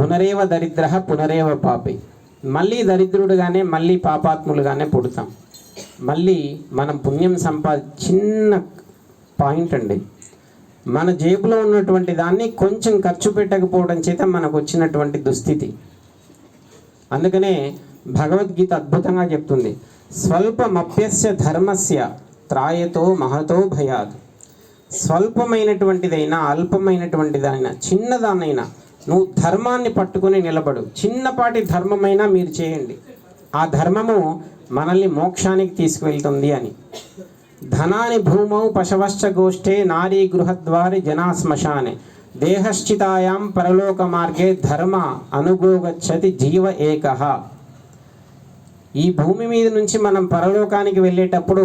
పునరేవ దరిద్ర పునరేవ పాపి. మళ్ళీ దరిద్రుడుగానే మళ్ళీ పాపాత్ములుగానే పుడతాం. మళ్ళీ మనం పుణ్యం సంపాద చిన్న పాయింట్ అండి. మన జేబులో ఉన్నటువంటి దాన్ని కొంచెం ఖర్చు పెట్టకపోవడం చేత మనకు వచ్చినటువంటి దుస్థితి. అందుకనే భగవద్గీత అద్భుతంగా చెప్తుంది. స్వల్పమప్యస్య ధర్మస్య త్రాయతో మహతో భయాత్. స్వల్పమైనటువంటిదైనా అల్పమైనటువంటిదైనా చిన్నదానైనా నువ్వు ధర్మాన్ని పట్టుకుని నిలబడు. చిన్నపాటి ధర్మమైనా మీరు చేయండి. ఆ ధర్మము మనల్ని మోక్షానికి తీసుకువెళ్తుంది అని. ధనాని భూమౌ పశవశ్చ గోష్ఠే నారీ గృహద్వారి జనా శ్మశానే దేహశ్చితాయాం పరలోక మార్గే ధర్మ అనుగోగచ్చతి జీవ ఏక. ఈ భూమి మీద నుంచి మనం పరలోకానికి వెళ్ళేటప్పుడు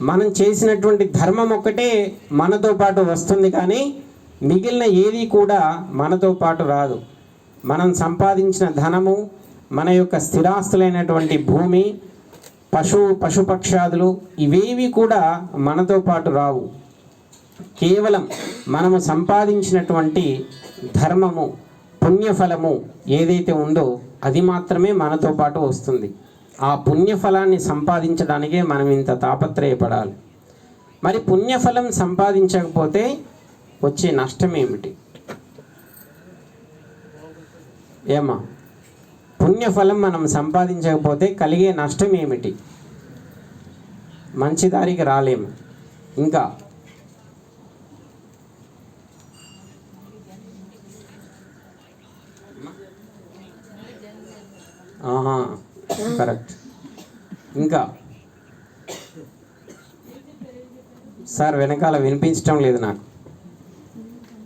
మనం చేసినటువంటి ధర్మం ఒక్కటే మనతో పాటు వస్తుంది కానీ మిగిలిన ఏది కూడా మనతో పాటు రాదు. మనం సంపాదించిన ధనము మన యొక్క స్థిరాస్తులైనటువంటి భూమి పశు పశుపక్షాదులు ఇవేవి కూడా మనతో పాటు రావు. కేవలం మనము సంపాదించినటువంటి ధర్మము పుణ్యఫలము ఏదైతే ఉందో అది మాత్రమే మనతో పాటు వస్తుంది. ఆ పుణ్యఫలాన్ని సంపాదించడానికే మనం ఇంత తాపత్రయపడాలి. మరి పుణ్యఫలం సంపాదించకపోతే వచ్చే నష్టం ఏమిటి ఏమా? పుణ్యఫలం మనం సంపాదించకపోతే కలిగే నష్టం ఏమిటి మంచి దారికి రాలేము. ఇంకా ఆహా కరెక్ట్. ఇంకా సార్ వెనకాల వినిపించటం లేదు నాకు.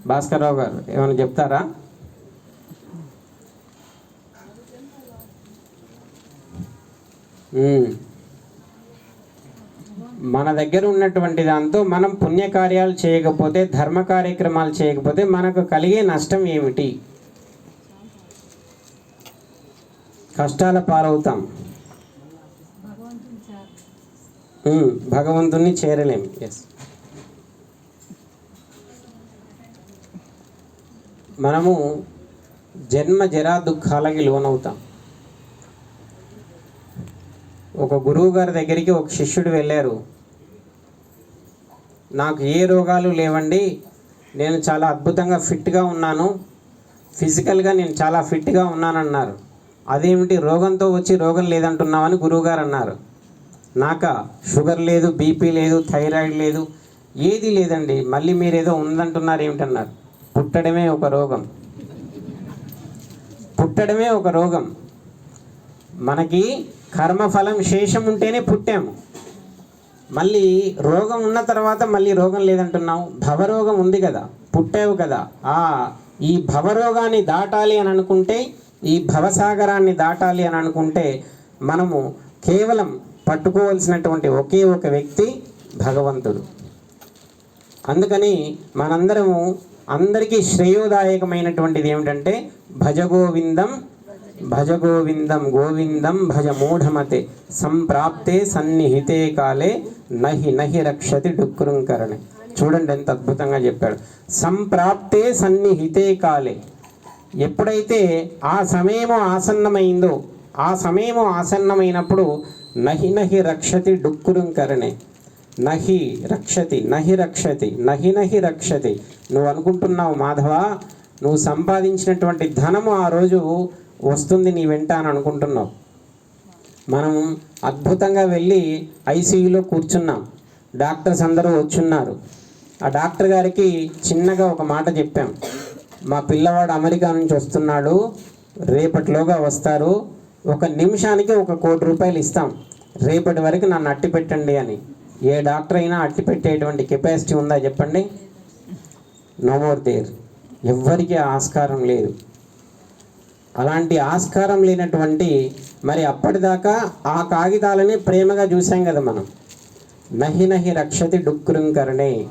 భాస్కర్ రావు గారు ఏమైనా చెప్తారా. మన దగ్గర ఉన్నటువంటి దాంతో మనం పుణ్యకార్యాలు చేయకపోతే ధర్మ కార్యక్రమాలు చేయకపోతే మనకు కలిగే నష్టం ఏమిటి? కష్టాల పాలవుతాం. భగవంతుణ్ణి చేరలేం. ఎస్ మనము జన్మ జరా దుఃఖాలకి లోనవుతాం. ఒక గురువు గారి దగ్గరికి ఒక శిష్యుడు వెళ్ళారు. నాకు ఏ రోగాలు లేవండి నేను చాలా అద్భుతంగా ఫిట్గా ఉన్నాను ఫిజికల్గా నేను చాలా ఫిట్గా ఉన్నానన్నారు. అదేమిటి రోగంతో వచ్చి రోగం లేదంటున్నామని గురువుగారు అన్నారు. నాక షుగర్ లేదు బీపీ లేదు థైరాయిడ్ లేదు ఏది లేదండి మళ్ళీ మీరేదో ఉందంటున్నారు ఏమిటన్నారు? పుట్టడమే ఒక రోగం. పుట్టడమే ఒక రోగం. మనకి కర్మఫలం శేషం ఉంటేనే పుట్టాము. మళ్ళీ రోగం ఉన్న తర్వాత మళ్ళీ రోగం లేదంటున్నావు. భవరోగం ఉంది కదా పుట్టావు కదా. ఆ ఈ భవరోగాన్ని దాటాలి అని అనుకుంటే ఈ భవసాగరాన్ని దాటాలి అని అనుకుంటే మనము కేవలం పట్టుకోవలసినటువంటి ఒకే ఒక వ్యక్తి భగవంతుడు. అందుకని మనందరము అందరికీ శ్రేయోదాయకమైనటువంటిది ఏమిటంటే భజ గోవిందం భజ గోవిందం గోవిందం భజ మూఢమతే సంప్రాప్తే సన్నిహితే కాలే నహి నహి రక్షతి డుక్కురుంకరణే చూడండి ఎంత అద్భుతంగా చెప్పాడు. సంప్రాప్తే సన్నిహితే కాలే. ఎప్పుడైతే ఆ సమయము ఆసన్నమైందో ఆ సమయము ఆసన్నమైనప్పుడు నహి నహి రక్షతి డుక్కురుంకరణే నహి రక్షతి నహి రక్షతి నహి నహి రక్షతి. నువ్వు అనుకుంటున్నావు మాధవ నువ్వు సంపాదించినటువంటి ధనము ఆ రోజు వస్తుంది నీ వెంట అని అనుకుంటున్నావు. మనం అద్భుతంగా వెళ్ళి ఐసీయూలో కూర్చున్నాం. డాక్టర్స్ అందరూ వచ్చున్నారు. ఆ డాక్టర్ గారికి చిన్నగా ఒక మాట చెప్పాం. మా పిల్లవాడు అమెరికా నుంచి వస్తున్నాడు రేపటిలోగా వస్తారు. ఒక నిమిషానికి ఒక కోటి రూపాయలు ఇస్తాం. రేపటి వరకు నన్ను అట్టి పెట్టండి అని. ఏ డాక్టర్ అయినా అట్టి పెట్టేటువంటి కెపాసిటీ ఉందా చెప్పండి? నో మోర్ దేర్ ఎవ్వరికీ ఆస్కారం లేదు. అలాంటి ఆస్కారం లేనటువంటి మరి అప్పటిదాకా ఆ కాగితాలని ప్రేమగా చూసాం కదా మనం. నహి నహి రక్షతి డుక్కురుంకరణే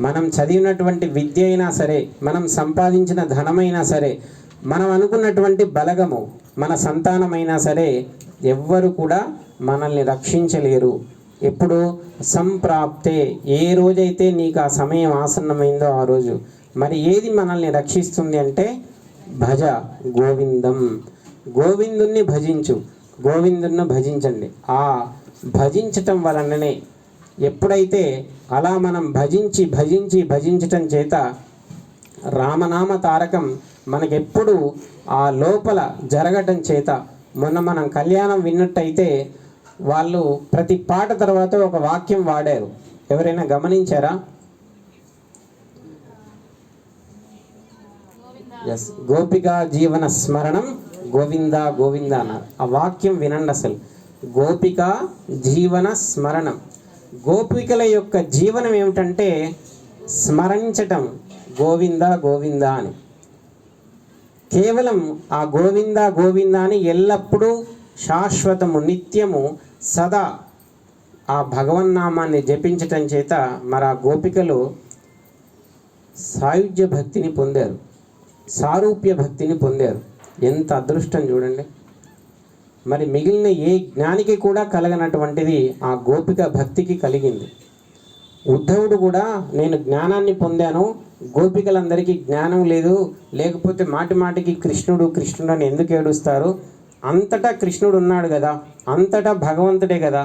మనం చదివినటువంటి విద్య అయినా సరే మనం సంపాదించిన ధనమైనా సరే మనం అనుకున్నటువంటి బలగము మన సంతానమైనా సరే ఎవ్వరు కూడా మనల్ని రక్షించలేరు. ఎప్పుడు సంప్రాప్తే ఏ రోజైతే నీకు ఆ సమయం ఆసన్నమైందో ఆ రోజు. మరి ఏది మనల్ని రక్షిస్తుంది అంటే భజ గోవిందం. గోవిందుణ్ణి భజించు. గోవిందుణ్ణి భజించండి. ఆ భజించటం వలననే ఎప్పుడైతే అలా మనం భజించి భజించి భజించటం చేత రామనామ తారకం మనకెప్పుడు ఆ లోపల జరగటం చేత మొన్న మనం కళ్యాణం విన్నట్టయితే వాళ్ళు ప్రతి పాట తర్వాత ఒక వాక్యం వాడారు. ఎవరైనా గమనించారా? ఎస్ గోపిక జీవన స్మరణం గోవింద గోవింద అన్నారు. ఆ వాక్యం వినండి అసలు. గోపిక జీవన స్మరణం. గోపికల యొక్క జీవనం ఏమిటంటే స్మరించటం. గోవింద గోవింద అని. కేవలం ఆ గోవింద గోవింద అని ఎల్లప్పుడూ శాశ్వతము నిత్యము సదా ఆ భగవన్నామాన్ని జపించటం చేత మరి ఆ గోపికలు సాయుధ్య భక్తిని పొందారు. సారూప్య భక్తిని పొందారు. ఎంత అదృష్టం చూడండి. మరి మిగిలిన ఏ జ్ఞానికి కూడా కలగనటువంటిది ఆ గోపిక భక్తికి కలిగింది. ఉద్ధవుడు కూడా నేను జ్ఞానాన్ని పొందాను గోపికలందరికీ జ్ఞానం లేదు లేకపోతే మాటి మాటికి కృష్ణుడు కృష్ణుడు అని ఎందుకు ఏడుస్తారు? అంతటా కృష్ణుడు ఉన్నాడు కదా అంతటా భగవంతుడే కదా.